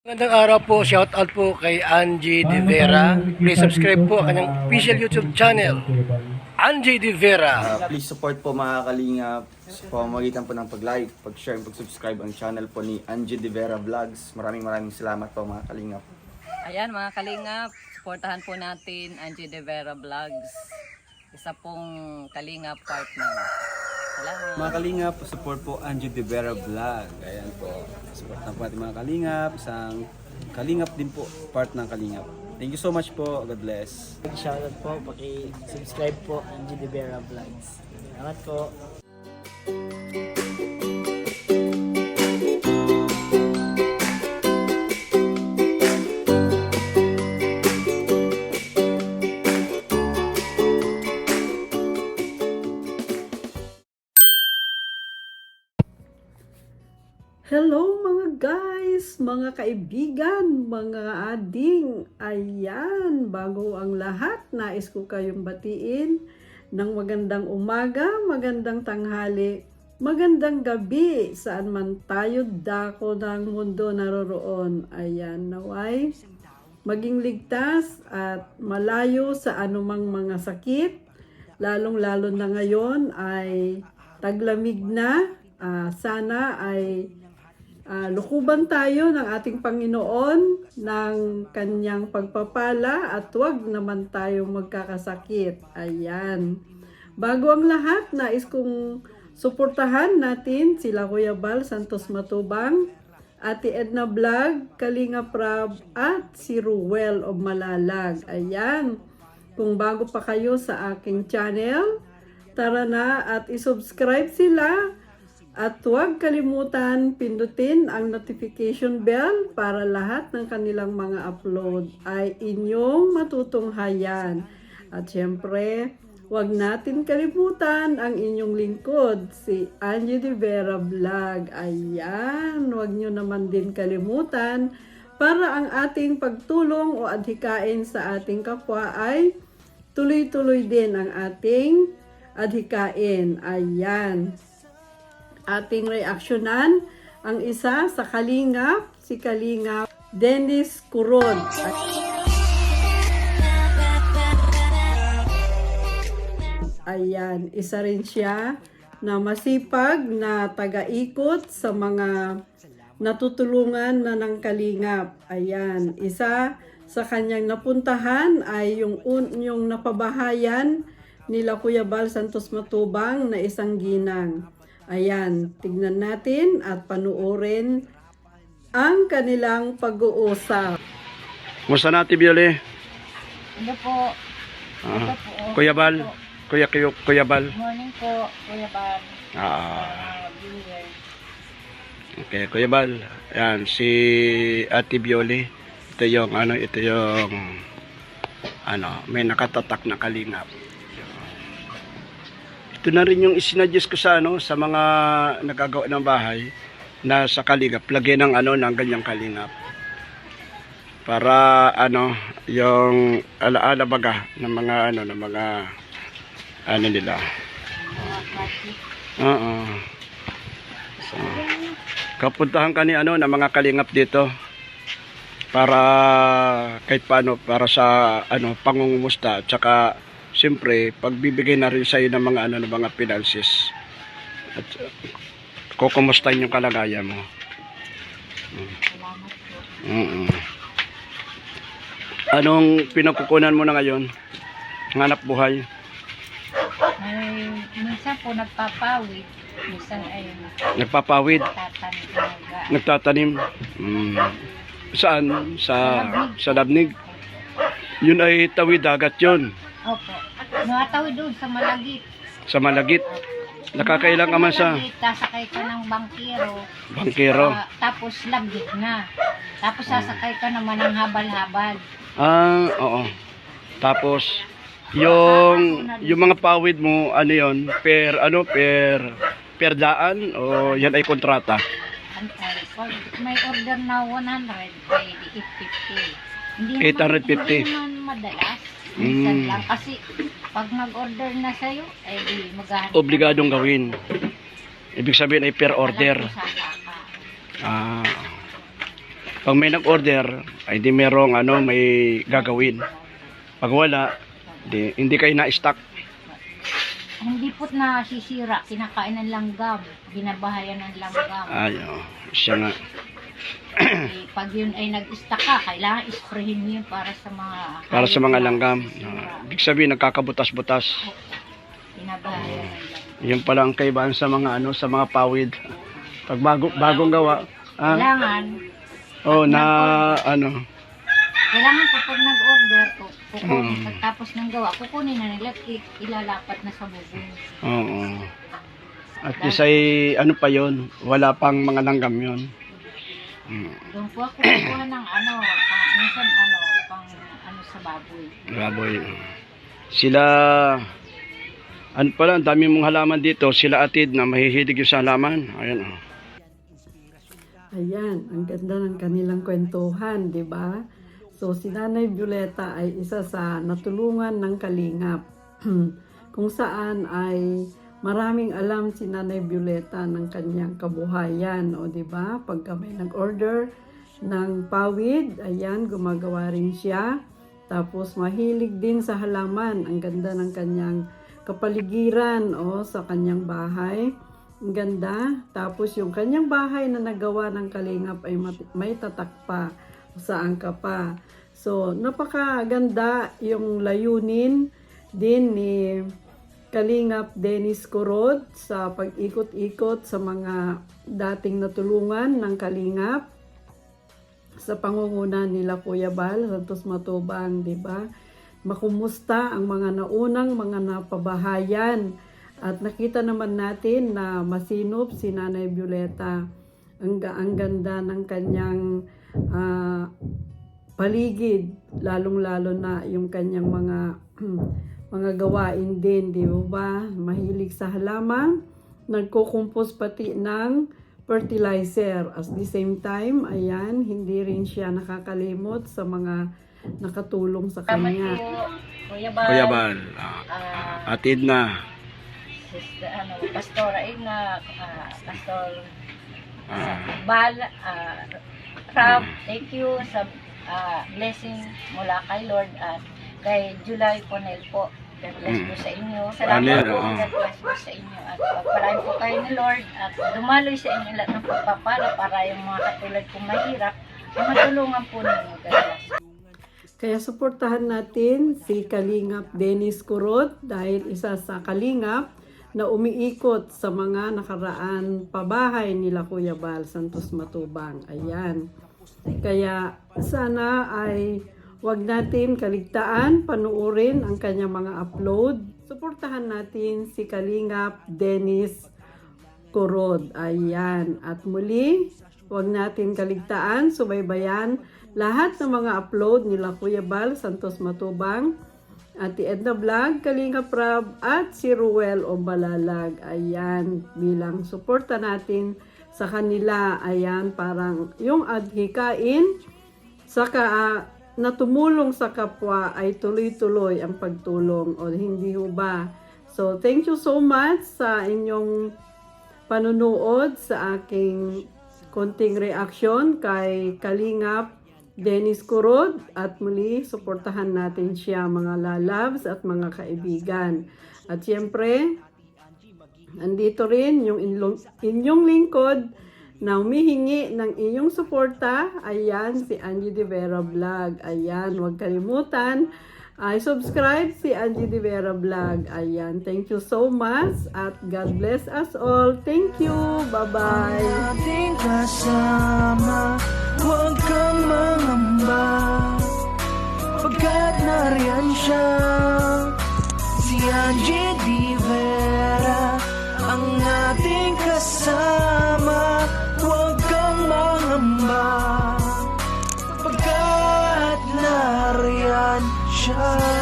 Magandang araw po, shout out po kay Angie De Vera. Please subscribe po ang kanyang official YouTube channel, Angie De Vera. Uh, please support po mga kalingap sa pamamagitan po ng pag-like, pag-share, pag-subscribe ang channel po ni Angie De Vera Vlogs. Maraming maraming salamat po mga kalingap. Ayan mga kalingap, supportahan po natin Angie De Vera Vlogs. Isa pong kalingap partner. Salamat. Mga Kalingap, support po Angie De Vera Vlog. Ayan po. Support na po natin mga Kalingap. Isang Kalingap din po, part ng Kalingap. Thank you so much po. God bless. Shoutout po, paki-subscribe po ang G. De Vera Vlogs. Salamat po. Hello mga guys, mga kaibigan, mga ading. Ayan, bago ang lahat, nais ko kayong batiin ng magandang umaga, magandang tanghali, magandang gabi, saan man tayo dako ng mundo naroroon. Ayan, naway, maging ligtas at malayo sa anumang mga sakit, lalong-lalo na ngayon ay taglamig na. Ah, sana ay Ah, lukuban tayo ng ating Panginoon ng kanyang pagpapala at huwag naman tayo magkakasakit. Ayan. Bago ang lahat, nais kong suportahan natin sila Kuya Bal Santos Matubang, Ate Edna Vlog, Kalinga Prab, at si Ruel of Malalag. Ayan. Kung bago pa kayo sa aking channel, tara na at isubscribe sila at huwag kalimutan pindutin ang notification bell para lahat ng kanilang mga upload ay inyong matutunghayan. At syempre, huwag natin kalimutan ang inyong lingkod, si Angie De Vera Vlog. Ayan, huwag nyo naman din kalimutan para ang ating pagtulong o adhikain sa ating kapwa ay tuloy-tuloy din ang ating adhikain. Ayan ating reaksyonan ang isa sa Kalingap, si Kalingap Dennis Kurod. Ayan, isa rin siya na masipag na taga-ikot sa mga natutulungan na ng Kalingap. Ayan, isa sa kanyang napuntahan ay yung, un, yung napabahayan nila Kuya Bal Santos Matubang na isang ginang. Ayan, tignan natin at panuorin ang kanilang pag-uusap. Musta natin, Biole? Ano po? Ah, Kuya Bal? Kuya, Kuya, Kuya Bal? Morning po, Kuya Bal. Ah, Uh, viewers. okay, Kuya Bal. Ayan, si Ate Biole. Ito yung, ano, ito yung, ano, may nakatatak na kalingap. Ito na rin yung isinadjust ko sa ano sa mga nagagawa ng bahay na sa kalingap, lagyan ng ano ng ganyang kalingap. Para ano, yung alaala baga ng mga ano ng mga ano nila. Oo. So, kapuntahan ka ni ano ng mga kalingap dito para kahit paano para sa ano pangungumusta at saka siyempre pagbibigay na rin sa iyo ng mga ano ng mga finances at uh, kukumustahin yung kalagayan mo. Mm. Mm. Anong pinagkukunan mo na ngayon? Hanap buhay? Ay, minsan po nagpapawid, minsan ay Nagpapawid? tatanim talaga. Nagtatanim? Mm. Saan? Sa, sa labnig? Yun ay tawid dagat yun. Opo. Nakatawid doon sa Malagit. Sa Malagit. Nakakailang ka man sa sasakay ka ng bangkero. bangkero. ah, tapos labgit na. Tapos sasakay ka naman ng habal-habal. Ah, oo. Tapos, yung, yung mga pawid mo, ano yon per, ano, per, per daan o yan ay kontrata? An- ay, Pag may order na 100, pwede 850. Hindi 850. Naman, hindi naman madalas. Minsan Mm. lang. Kasi pag mag-order na sa'yo, ay di maghahanap. Obligadong gawin. Ibig sabihin ay per order. Ah. Pag may nag-order, ay di merong ano, may gagawin. Pag wala, di, hindi kayo na-stock. Hindi po't nasisira, kinakain ng langgam, binabahayan ng langgam. Ay, oh, siya nga. Eh, pag yun ay nag-stack ka, kailangan isprayin mo yun para sa mga Para sa mga langgam. Ibig sabihin, nagkakabutas-butas. Ng langgam. Yun pala ang kaibahan sa mga ano, sa mga pawid. Pag bago, bagong gawa, ah, Kailangan, oh, na, ano, kailangan kapag nag-order, ku- kukunin, Mm. pagtapos ng gawa, kukunin na nila, ilalapat na sa bubong. oo. At least ay, ano pa yon wala pang mga langgam yon Mm, Doon po ako kukuha ng ano, pang, minsan ano, pang ano sa baboy. baboy. Sila, ano pala, ang dami mong halaman dito. Sila atid na mahihilig yung sa halaman. Ayan, oh. Ayan, ang ganda ng kanilang kwentuhan, di ba? So, si Nanay Violeta ay isa sa natulungan ng Kalingap. kung saan ay maraming alam si Nanay Violeta ng kanyang kabuhayan, o di ba? Pagka may nag-order ng pawid, ayan, gumagawa rin siya. Tapos mahilig din sa halaman. Ang ganda ng kanyang kapaligiran o sa kanyang bahay. Ang ganda. Tapos yung kanyang bahay na nagawa ng kalingap ay may tatak pa saan ka pa. So, napakaganda yung layunin din ni Kalingap Dennis Corod sa pag-ikot-ikot sa mga dating natulungan ng Kalingap sa pangunguna nila Kuya Bal, Santos Matubang, di ba? Makumusta ang mga naunang mga napabahayan at nakita naman natin na masinop si Nanay Violeta. Ang, ang ganda ng kanyang ah, paligid, lalong-lalo na yung kanyang mga mga gawain din, di ba? Mahilig sa halaman, nagkukumpos pati ng fertilizer. At the same time, ayan, hindi rin siya nakakalimot sa mga nakatulong sa kanya. Kuya Bal. Kuya Bal, ah, Ah, atid na. Sister, ano, Pastora Igna, ah, Pastor Ah, Bal, ah, Rab, thank you sa ah, blessing mula kay Lord at kay July Ponel po. God bless Mm. po sa inyo. Salamat Amen, po. oo. God bless po sa inyo. At pagpalain po kayo ni Lord at dumaloy sa inyo lahat ng pagpapala para yung mga katulad kong mahirap ay matulungan po ninyo. God bless. Kaya suportahan natin si Kalingap Dennis Kurot dahil isa sa Kalingap na umiikot sa mga nakaraan pabahay nila Kuya Bal Santos Matubang. Ayan. Kaya sana ay wag natin kaligtaan, panuorin ang kanyang mga upload. Suportahan natin si Kalingap Dennis Kurod. Ayan. At muli, huwag natin kaligtaan, subaybayan lahat ng mga upload nila Kuya Bal, Santos Matubang, Ate Edna Vlog, Kalinga Prab, at si Ruel Ombalalag. Ayan, bilang suporta natin sa kanila. Ayan, parang yung adhikain, saka ah, na tumulong sa kapwa ay tuloy-tuloy ang pagtulong o hindi ho ba? So, thank you so much sa inyong panunood sa aking konting reaksyon kay Kalingap Dennis Kurod at muli suportahan natin siya mga lalabs at mga kaibigan. At siyempre, andito rin yung inyong lingkod na humihingi ng iyong suporta. Ayan, si Angie De Vera Vlog. Ayan, huwag kalimutan. I subscribe si Angie De Vera Vlog. Ayan, thank you so much at God bless us all. Thank you. Bye-bye. ating kasama Huwag kang mangamba Pagkat nariyan siya Si Angie Di Vera Ang ating kasama shine.